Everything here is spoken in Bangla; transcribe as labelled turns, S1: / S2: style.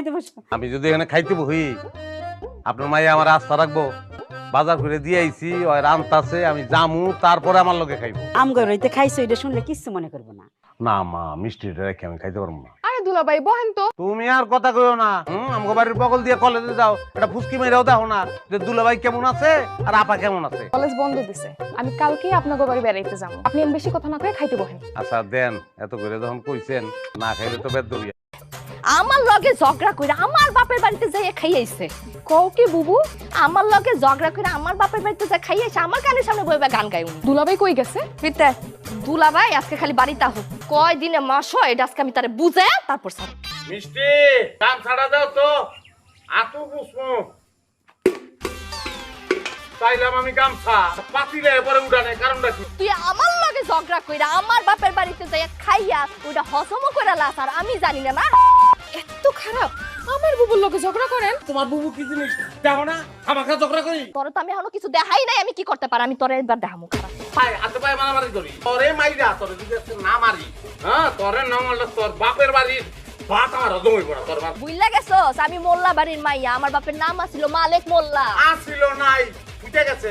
S1: খাইতে বসো।
S2: আমি যদি এখানে খাইতে বহি আপনার মাইয়া আমার আস্থা রাখব বাজার করে দিয়ে আইছি ওই রান্তাছে আমি জামু তারপরে আমার লোকে খাইবো।
S1: আমগর হইতে খাইছো এটা শুনলে কিচ্ছু মনে করব না।
S2: না মা মিষ্টিটা রেখে আমি খাইতে পারব না।
S3: আরে দুলাভাই বহেন তো।
S2: তুমি আর কথা কইও না। হুম আমগো বাড়ির বগল দিয়ে কলেজে যাও এটা ফুসকি মেরেও দেখো না যে দুলাভাই কেমন আছে আর আপা কেমন আছে।
S3: কলেজ বন্ধ দিছে। আমি কালকে আপনাকে বাড়ি বেড়াইতে যাব। আপনি এম বেশি কথা না কয়ে খাইতে বহেন।
S2: আচ্ছা দেন এত করে যখন কইছেন না খাইলে তো বেদ
S4: আমার লগে ঝগড়া কইরা আমার বাপের বাড়িতে যাইয়া খাইয়াইছে।
S3: কও কি বুবু?
S4: আমার লগে ঝগড়া কইরা আমার বাপের বাড়িতে যা খাইয়াইছে আমার কানের সামনে বইবা গান গাই উনি
S3: দুলাভাই কই গেছে?
S4: পিতে দুলাভাই আজকে খালি বাড়িতে আহুক কয় দিনে মাস হয় এটা আজকে আমি তারে বুঝে তারপর স্যার
S2: মিষ্টি কাম ছাড়া দাও তো। আতু পুষ্প। চাইলাম আমি গামছা পাতিলে পরে উঠানে কারণটা কি?
S4: তুই আমার লগে ঝগড়া কইরা আমার বাপের বাড়িতে যাইয়া খাইয়া ওইটা হজমও করে লাস আর আমি জানি না
S3: খারাপ? আমার বুবুর লোকে ঝগড়া করেন?
S2: তোমার বুবু কি জিনিস? দেখো না আমাকে ঝগড়া করি।
S4: তোরে তো আমি এখনও কিছু দেখাই নাই আমি কি করতে পারি? আমি তোরে এবার দেখামু খারাপ।
S2: পায় হাতে পায়ে মারামারি করি। তোরে মাইরা তোরে যদি না মারি হ্যাঁ তোরে না মারলে তোর বাপের
S4: বুঝলা গেছস? আমি মোল্লা বাড়ির মাইয়া আমার বাপের নাম আছিল মালেক মোল্লা।
S2: আসিল নাই ফুটে গেছে।